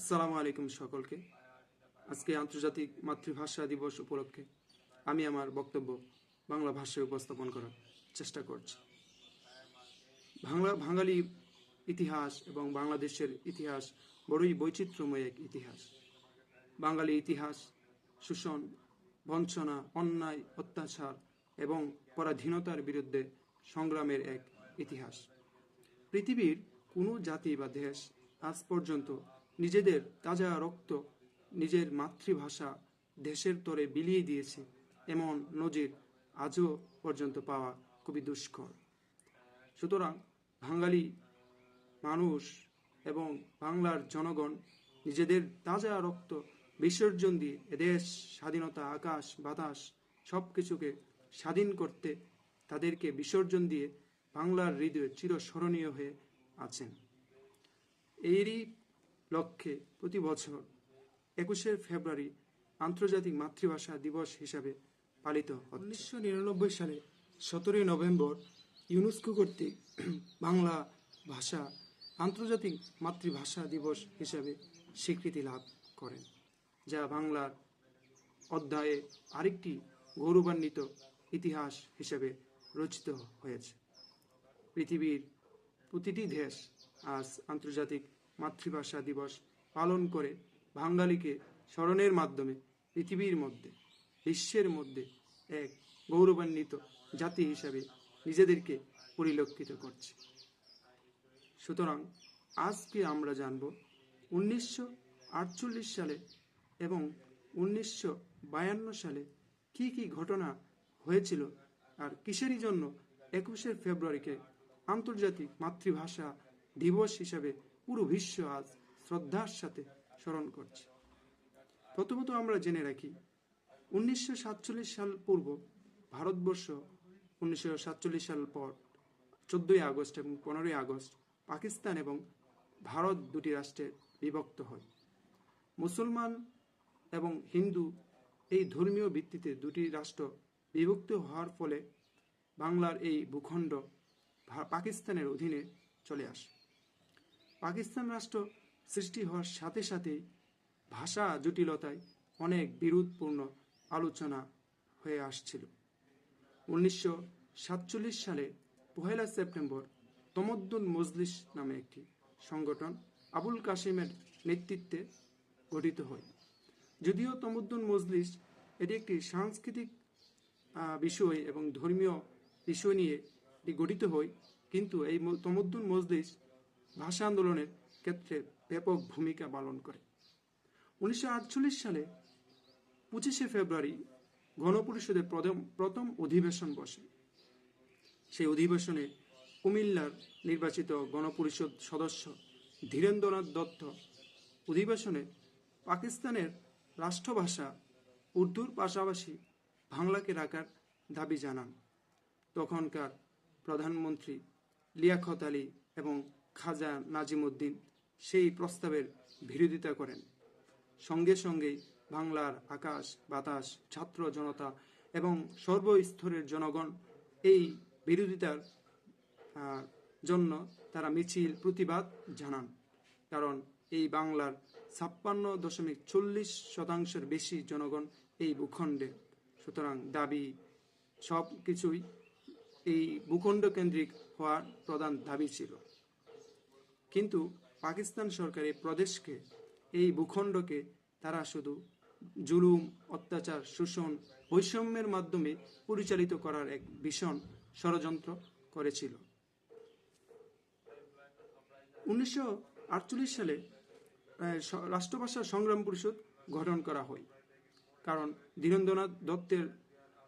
আসসালামু আলাইকুম সকলকে। আজকে আন্তর্জাতিক মাতৃভাষা দিবস উপলক্ষে আমি আমার বক্তব্য বাংলা ভাষায় উপস্থাপন করার চেষ্টা করছি। বাংলা, বাঙালি ইতিহাস এবং বাংলাদেশের ইতিহাস বড়ই বৈচিত্র্যময় এক ইতিহাস। বাঙালি ইতিহাস, শোষণ, বঞ্চনা, অন্যায়, অত্যাচার এবং পরাধীনতার বিরুদ্ধে সংগ্রামের এক ইতিহাস। পৃথিবীর কোনো জাতি বা দেশ আজ পর্যন্ত নিজেদের তাজা রক্ত নিজের মাতৃভাষা দেশের তরে বিলিয়ে দিয়েছে, এমন নজির আজও পর্যন্ত পাওয়া খুবই দুষ্কর। সুতরাং বাঙালি মানুষ এবং বাংলার জনগণ নিজেদের তাজা রক্ত, বিসর্জন দিয়ে এদেশ স্বাধীনতা, আকাশ, বাতাস সব কিছুকে স্বাধীন করতে তাদেরকে বিসর্জন দিয়ে বাংলার হৃদয়ে চিরস্মরণীয় হয়ে আছেন। এরই লক্ষ্যে প্রতি বছর একুশে ফেব্রুয়ারি আন্তর্জাতিক মাতৃভাষা দিবস হিসাবে পালিত উনিশশো নিরানব্বই সালে সতেরোই নভেম্বর ইউনেস্কো কর্তৃক বাংলা ভাষা আন্তর্জাতিক মাতৃভাষা দিবস হিসাবে স্বীকৃতি লাভ করেন, যা বাংলার অধ্যায়ে আরেকটি গৌরবান্বিত ইতিহাস হিসেবে রচিত হয়েছে। পৃথিবীর প্রতিটি দেশ আজ আন্তর্জাতিক মাতৃভাষা দিবস পালন করে বাঙালিকে স্মরণের মাধ্যমে পৃথিবীর মধ্যে, বিশ্বের মধ্যে এক গৌরবান্বিত জাতি হিসাবে নিজেদেরকে পরিলক্ষিত করছে। সুতরাং আজকে আমরা জানব উনিশশো আটচল্লিশ সালে এবং উনিশশো বায়ান্ন সালে কি কি ঘটনা হয়েছিল আর কিসেরই জন্য একুশে ফেব্রুয়ারিকে আন্তর্জাতিক মাতৃভাষা দিবস হিসাবে পুরো বিশ্ব আজ শ্রদ্ধার সাথে স্মরণ করছে। প্রথমত আমরা জেনে রাখি, উনিশশো সাতচল্লিশ সাল পূর্ব, ভারতবর্ষ উনিশশো সাতচল্লিশ সাল পর, চোদ্দই আগস্ট এবং পনেরোই আগস্ট পাকিস্তান এবং ভারত দুটি রাষ্ট্রে বিভক্ত হয়। মুসলমান এবং হিন্দু এই ধর্মীয় ভিত্তিতে দুটি রাষ্ট্র বিভক্ত হওয়ার ফলে বাংলার এই ভূখণ্ড পাকিস্তানের অধীনে চলে আসে। পাকিস্তান রাষ্ট্র সৃষ্টি হওয়ার সাথে সাথেই ভাষা জটিলতায় অনেক বিরোধপূর্ণ আলোচনা হয়ে আসছিল। উনিশশো সাতচল্লিশ সালে পহেলা সেপ্টেম্বর তমদ্দুন মজলিস নামে একটি সংগঠন আবুল কাসিমের নেতৃত্বে গঠিত হয়। যদিও তমদ্দুন মজলিস এটি একটি সাংস্কৃতিক বিষয় এবং ধর্মীয় বিষয় নিয়ে এটি গঠিত হয়, কিন্তু এই তমদ্দুন মজলিস ভাষা আন্দোলনের ক্ষেত্রে ব্যাপক ভূমিকা পালন করে। উনিশশো আটচল্লিশ সালে পঁচিশে ফেব্রুয়ারি গণপরিষদের প্রথম প্রথম অধিবেশন বসে। সেই অধিবেশনে কুমিল্লার নির্বাচিত গণপরিষদ সদস্য ধীরেন্দ্রনাথ দত্ত অধিবেশনে পাকিস্তানের রাষ্ট্রভাষা উর্দুর পাশাপাশি বাংলাকে রাখার দাবি জানান। তখনকার প্রধানমন্ত্রী লিয়াখত আলী এবং খাজা নাজিমুদ্দিন সেই প্রস্তাবের বিরোধিতা করেন। সঙ্গে সঙ্গেই বাংলার আকাশ, বাতাস, ছাত্র জনতা এবং সর্বস্তরের জনগণ এই বিরোধিতার জন্য তারা মিছিল, প্রতিবাদ জানান। কারণ এই বাংলার ছাপ্পান্ন দশমিক চল্লিশ শতাংশের বেশি জনগণ এই ভূখণ্ডে। সুতরাং দাবি সব কিছুই এই ভূখণ্ড কেন্দ্রিক হওয়ার প্রধান দাবি ছিল। কিন্তু পাকিস্তান সরকার এই প্রদেশকে, এই ভূখণ্ডকে তারা শুধু জুলুম, অত্যাচার, শোষণ, বৈষম্যের মাধ্যমে পরিচালিত করার এক ভীষণ ষড়যন্ত্র করেছিল। উনিশশো আটচল্লিশ সালে রাষ্ট্রভাষা সংগ্রাম পরিষদ গঠন করা হয়। কারণ ধীরেন্দ্রনাথ দত্তের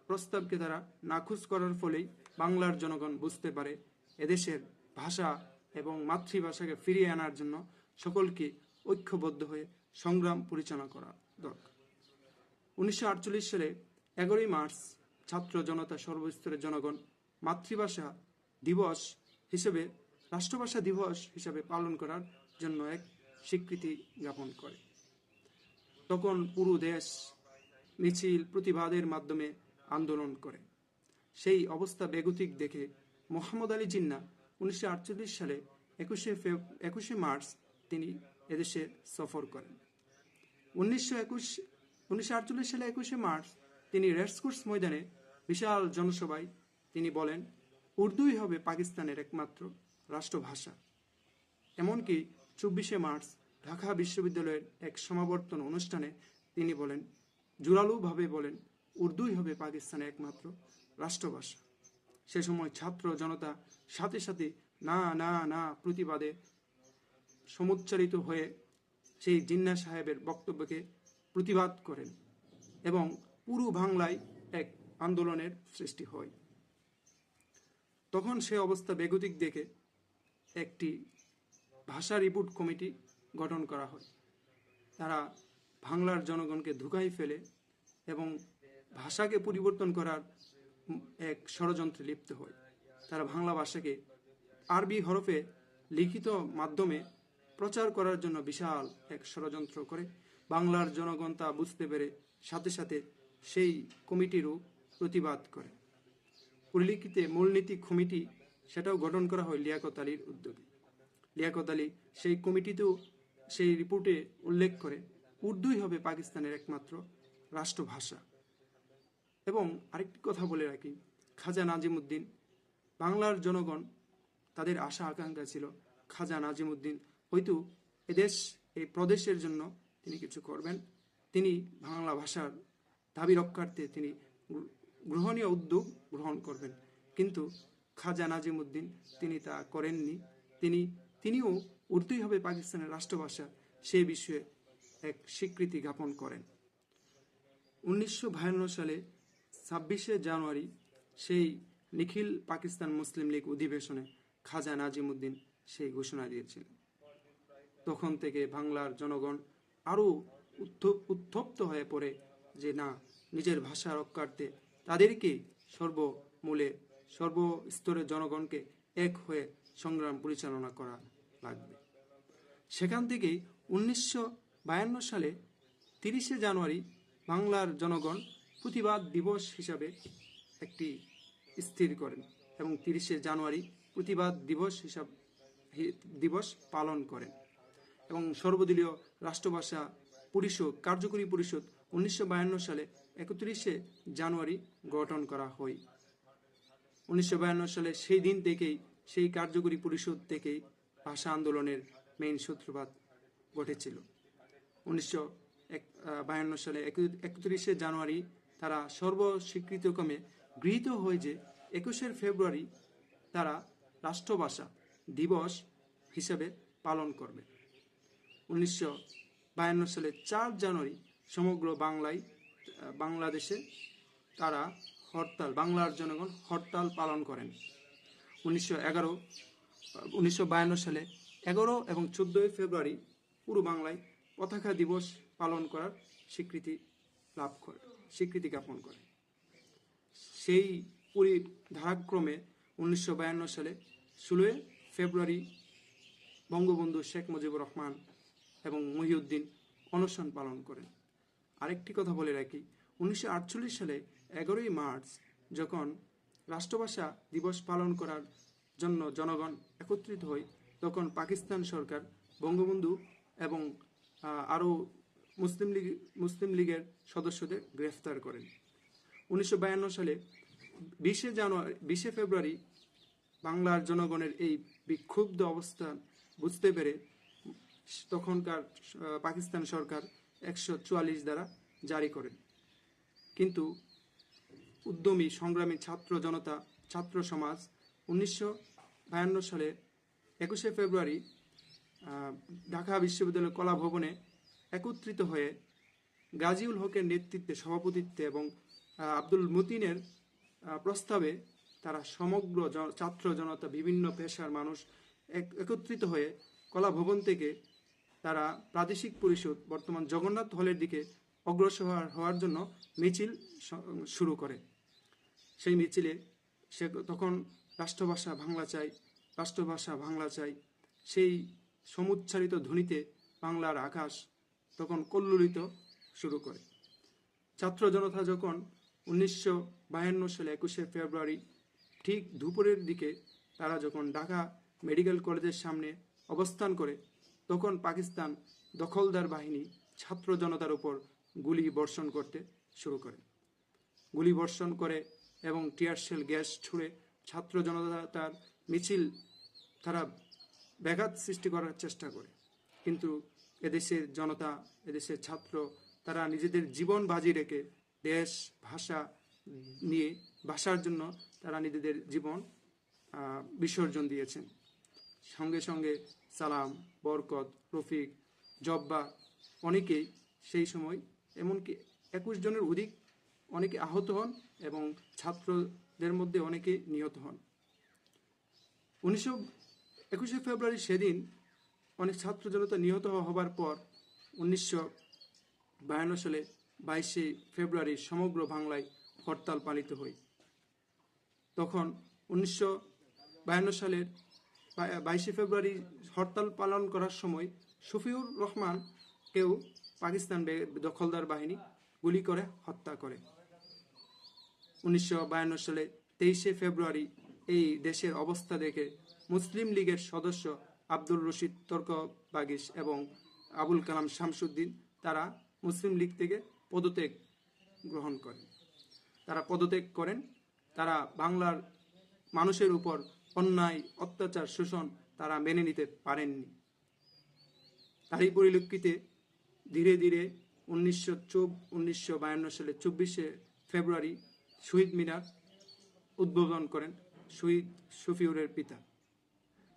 প্রস্তাবকে তারা নাকচ করার ফলেই বাংলার জনগণ বুঝতে পারে এদেশের ভাষা এবং মাতৃভাষাকে ফিরিয়ে আনার জন্য সকলকে ঐক্যবদ্ধ হয়ে সংগ্রাম পরিচালনা করা দরকার। উনিশশো আটচল্লিশ সালে এগারোই মার্চ ছাত্র জনতা সর্বস্তরের জনগণ মাতৃভাষা দিবস হিসেবে, রাষ্ট্রভাষা দিবস হিসেবে পালন করার জন্য এক স্বীকৃতি জ্ঞাপন করে। তখন পুরো দেশ মিছিল প্রতিবাদের মাধ্যমে আন্দোলন করে। সেই অবস্থা বেগতিক দেখে মোহাম্মদ আলী জিন্না উনিশশো আটচল্লিশ সালে একুশে ফেব, একুশে মার্চ তিনি এদেশে সফর করেন। উনিশশো একুশ, উনিশশো সালে একুশে মার্চ তিনি রেডসকোর্স ময়দানে বিশাল জনসভায় তিনি বলেন, উর্দুই হবে পাকিস্তানের একমাত্র রাষ্ট্রভাষা। এমনকি চব্বিশে মার্চ ঢাকা বিশ্ববিদ্যালয়ের এক সমাবর্তন অনুষ্ঠানে তিনি বলেন, জোরালোভাবে বলেন, উর্দুই হবে পাকিস্তানের একমাত্র রাষ্ট্রভাষা। সে সময় ছাত্র জনতা সাথে সাথে না না না প্রতিবাদে সমুচ্চারিত হয়ে সেই জিন্না সাহেবের বক্তব্যকে প্রতিবাদ করেন এবং পুরো বাংলায় এক আন্দোলনের সৃষ্টি হয়। তখন সে অবস্থা বেগতিক দেখে একটি ভাষা রিপোর্ট কমিটি গঠন করা হয়। তারা বাংলার জনগণকে ধুকাই ফেলে এবং ভাষাকে পরিবর্তন করার এক ষড়যন্ত্রে লিপ্ত হয়। তারা বাংলা ভাষাকে আরবি হরফে লিখিত মাধ্যমে প্রচার করার জন্য বিশাল এক ষড়যন্ত্র করে। বাংলার জনগণ তা বুঝতে পেরে সাথে সাথে সেই কমিটিরও প্রতিবাদ করে। পরিলিখিতে মূলনীতি কমিটি সেটাও গঠন করা হয় লিয়াকত আলীর উদ্যোগে। লিয়াকত আলী সেই কমিটিতেও সেই রিপোর্টে উল্লেখ করে, উর্দুই হবে পাকিস্তানের একমাত্র রাষ্ট্রভাষা। এবং আরেকটি কথা বলে রাখি। খাজা নাজিমুদ্দিন, বাংলার জনগণ তাদের আশা আকাঙ্ক্ষা ছিল, খাজা নাজিমুদ্দিন হয়তো এদেশ, এই প্রদেশের জন্য তিনি কিছু করবেন। তিনি বাংলা ভাষার দাবি রক্ষার্থে তিনি গ্রহণীয় উদ্যোগ গ্রহণ করবেন। কিন্তু খাজা নাজিমুদ্দিন তিনি তা করেননি। তিনি, তিনিও উর্দুই হবে পাকিস্তানের রাষ্ট্রভাষা সেই বিষয়ে এক স্বীকৃতি জ্ঞাপন করেন। উনিশশো সালে ছাব্বিশে জানুয়ারি সেই নিখিল পাকিস্তান মুসলিম লীগ অধিবেশনে খাজা নাজিমুদ্দিন সেই ঘোষণা দিয়েছিলেন। তখন থেকে বাংলার জনগণ আরও উত্তপ্ত হয়ে পড়ে যে না, নিজের ভাষা রক্ষার্থে তাদেরকে সর্বমূলে, সর্বস্তরের জনগণকে এক হয়ে সংগ্রাম পরিচালনা করা লাগবে। সেখান থেকেই উনিশশো বায়ান্ন সালে তিরিশে জানুয়ারি বাংলার জনগণ প্রতিবাদ দিবস হিসাবে একটি স্থির করেন এবং তিরিশে জানুয়ারি প্রতিবাদ দিবস হিসাব দিবস পালন করেন। এবং সর্বদলীয় রাষ্ট্রভাষা পরিষদ, কার্যকরী পরিষদ উনিশশো বায়ান্ন সালে একত্রিশে জানুয়ারি গঠন করা হয়। উনিশশো বায়ান্ন সালে সেই দিন থেকেই, সেই কার্যকরী পরিষদ থেকেই ভাষা আন্দোলনের মেইন সূত্রপাত ঘটেছিল। উনিশশো বায়ান্ন সালে একত্রিশে জানুয়ারি তারা সর্বস্বীকৃতক্রমে গৃহীত হয় যে একুশের ফেব্রুয়ারি তারা রাষ্ট্রভাষা দিবস হিসেবে পালন করবে। উনিশশো বায়ান্ন সালে চার জানুয়ারি সমগ্র বাংলায়, বাংলাদেশে তারা হরতাল, বাংলার জনগণ হরতাল পালন করেন। উনিশশো এগারো, উনিশশো বায়ান্ন সালে এগারো এবং চোদ্দোই ফেব্রুয়ারি পুরো বাংলায় পতাকা দিবস পালন করার স্বীকৃতি লাভ করে, স্বীকৃতি জ্ঞাপন করে। সেই পরি ধারাক্রমে উনিশশো বায়ান্ন সালে ষোলোই ফেব্রুয়ারি বঙ্গবন্ধু শেখ মুজিবুর রহমান এবং মহিউদ্দিন অনশন পালন করেন। আরেকটি কথা বলে রাখি, উনিশশো আটচল্লিশ সালে এগারোই মার্চ যখন রাষ্ট্রভাষা দিবস পালন করার জন্য জনগণ একত্রিত হয় তখন পাকিস্তান সরকার, বঙ্গবন্ধু এবং আরও মুসলিম লীগ, মুসলিম লীগের সদস্যদের গ্রেফতার করেন। উনিশশো বায়ান্ন সালে বিশে জানুয়ারি, বিশে ফেব্রুয়ারি বাংলার জনগণের এই বিক্ষুব্ধ অবস্থান বুঝতে পেরে তখনকার পাকিস্তান সরকার একশো চুয়াল্লিশ দ্বারা জারি করেন। কিন্তু উদ্যমী, সংগ্রামী ছাত্র জনতা, ছাত্র সমাজ উনিশশো বায়ান্ন সালে একুশে ফেব্রুয়ারি ঢাকা বিশ্ববিদ্যালয় কলা ভবনে একত্রিত হয়ে গাজীউল হকের নেতৃত্বে, সভাপতিত্বে এবং আব্দুল মতিনের প্রস্তাবে তারা সমগ্র ছাত্র জনতা, বিভিন্ন পেশার মানুষ এক- একত্রিত হয়ে কলা ভবন থেকে তারা প্রাদেশিক পরিষদ, বর্তমান জগন্নাথ হলের দিকে অগ্রসর হওয়ার- হওয়ার জন্য মিছিল শুরু করে। সেই মিছিলে সে তখন রাষ্ট্রভাষা বাংলা চাই, রাষ্ট্রভাষা বাংলা চাই, সেই সমুচ্চারিত ধ্বনিতে বাংলার আকাশ তখন কল্লোলিত শুরু করে। ছাত্র জনতা যখন উনিশশো বাহান্ন সালে একুশে ফেব্রুয়ারি ঠিক দুপুরের দিকে তারা যখন ঢাকা মেডিকেল কলেজের সামনে অবস্থান করে, তখন পাকিস্তান দখলদার বাহিনী ছাত্র জনতার উপর গুলি বর্ষণ করতে শুরু করে। গুলি বর্ষণ করে এবং টিয়ারশেল গ্যাস ছুড়ে ছাত্র জনতা তার মিছিল, তারা ব্যাঘাত সৃষ্টি করার চেষ্টা করে। কিন্তু এদেশের জনতা, এদেশের ছাত্র, তারা নিজেদের জীবন বাজি রেখে দেশ, ভাষা নিয়ে, ভাষার জন্য তারা নিজেদের জীবন বিসর্জন দিয়েছেন। সঙ্গে সঙ্গে সালাম, বরকত, রফিক, জব্বা, অনেকেই সেই সময়, এমনকি একুশ জনের অধিক অনেকে আহত হন এবং ছাত্রদের মধ্যে অনেকে নিহত হন। উনিশশো একুশে ফেব্রুয়ারি সেদিন অনেক ছাত্র জনতা নিহত হবার পর উনিশশো বায়ান্ন সালে বাইশে ফেব্রুয়ারি সমগ্র বাংলায় হরতাল পালিত হয়। তখন উনিশশো বায়ান্ন সালের বাইশে ফেব্রুয়ারি হরতাল পালন করার সময় শফিউর রহমানকেও পাকিস্তান দখলদার বাহিনী গুলি করে হত্যা করে। উনিশশো বায়ান্ন সালে তেইশে ফেব্রুয়ারি এই দেশের অবস্থা দেখে মুসলিম লীগের সদস্য আব্দুল রশিদ তর্ক বাগিস এবং আবুল কালাম শামসুদ্দিন তারা মুসলিম লীগ থেকে পদত্যাগ গ্রহণ করেন। তারা পদত্যাগ করেন। তারা বাংলার মানুষের উপর অন্যায়, অত্যাচার, শোষণ তারা মেনে নিতে পারেননি। তারই পরিলক্ষিতে ধীরে ধীরে উনিশশো চোব, উনিশশো বায়ান্ন সালে চব্বিশে ফেব্রুয়ারি শহীদ মিনার উদ্বোধন করেন শহীদ শফিউরের পিতা।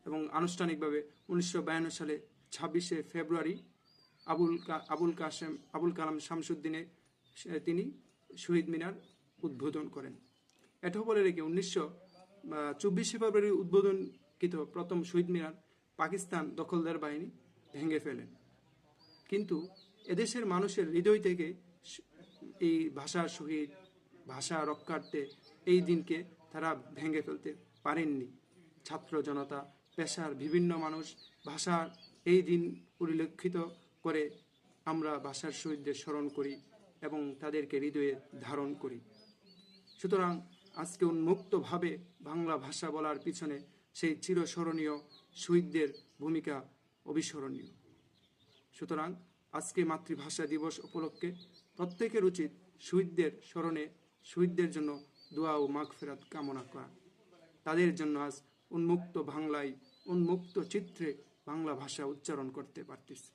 এবং আনুষ্ঠানিকভাবে উনিশশো বায়ান্ন সালে ছাব্বিশে ফেব্রুয়ারি আবুল আবুল কাসেম আবুল কালাম শামসুদ্দিনে তিনি শহীদ মিনার উদ্বোধন করেন। এটা বলে রেখে উনিশশো চব্বিশে ফেব্রুয়ারি উদ্বোধনকৃত প্রথম শহীদ মিনার পাকিস্তান দখলদার বাহিনী ভেঙে ফেলেন। কিন্তু এদেশের মানুষের হৃদয় থেকে এই ভাষার শহীদ, ভাষা রক্ষার্থে এই দিনকে তারা ভেঙে ফেলতে পারেননি। ছাত্র জনতা পেশার বিভিন্ন মানুষ ভাষার এই দিন পরিলক্ষিত করে আমরা ভাষার শহীদদের স্মরণ করি এবং তাদেরকে হৃদয়ে ধারণ করি। সুতরাং আজকে উন্মুক্তভাবে বাংলা ভাষা বলার পিছনে সেই চিরস্মরণীয় শহীদদের ভূমিকা অবিস্মরণীয়। সুতরাং আজকে মাতৃভাষা দিবস উপলক্ষে প্রত্যেকের উচিত শহীদদের স্মরণে শহীদদের জন্য দোয়া ও মাগফেরাত কামনা করা। তাদের জন্য আজ উন্মুক্ত বাংলায়, উন্মুক্ত চিত্রে বাংলা ভাষা উচ্চারণ করতে পারতেছি।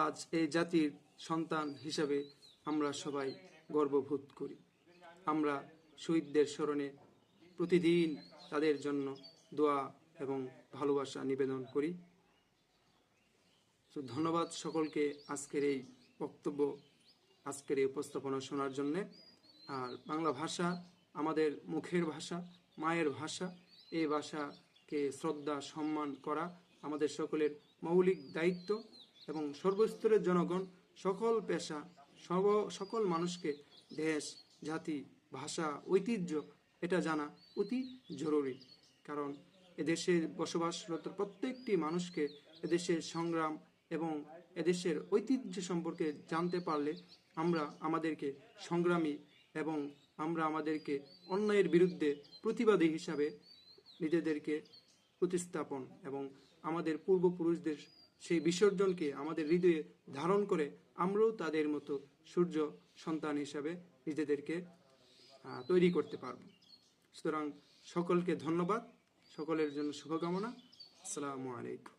আজ এই জাতির সন্তান হিসাবে আমরা সবাই গর্ববোধ করি। আমরা শহীদদের স্মরণে প্রতিদিন তাদের জন্য দোয়া এবং ভালোবাসা নিবেদন করি। তো ধন্যবাদ সকলকে আজকের এই বক্তব্য, আজকের এই উপস্থাপনা শোনার জন্যে। আর বাংলা ভাষা আমাদের মুখের ভাষা, মায়ের ভাষা এই ভাষাকে শ্রদ্ধা, সম্মান করা আমাদের সকলের মৌলিক দায়িত্ব এবং সর্বস্তরের জনগণ, সকল পেশা, সব, সকল মানুষকে দেশ, জাতি, ভাষা, ঐতিহ্য এটা জানা অতি জরুরি। কারণ এদেশে বসবাসরত প্রত্যেকটি মানুষকে এদেশের সংগ্রাম এবং এদেশের ঐতিহ্য সম্পর্কে জানতে পারলে আমরা আমাদেরকে সংগ্রামী এবং আমরা আমাদেরকে অন্যায়ের বিরুদ্ধে প্রতিবাদী হিসাবে নিজেদেরকে প্রতিস্থাপন এবং আমাদের পূর্বপুরুষদের সেই বিসর্জনকে আমাদের হৃদয়ে ধারণ করে আমরাও তাদের মতো সূর্য সন্তান হিসাবে নিজেদেরকে তৈরি করতে পারব। সুতরাং সকলকে ধন্যবাদ। সকলের জন্য শুভকামনা। আসসালামু আলাইকুম।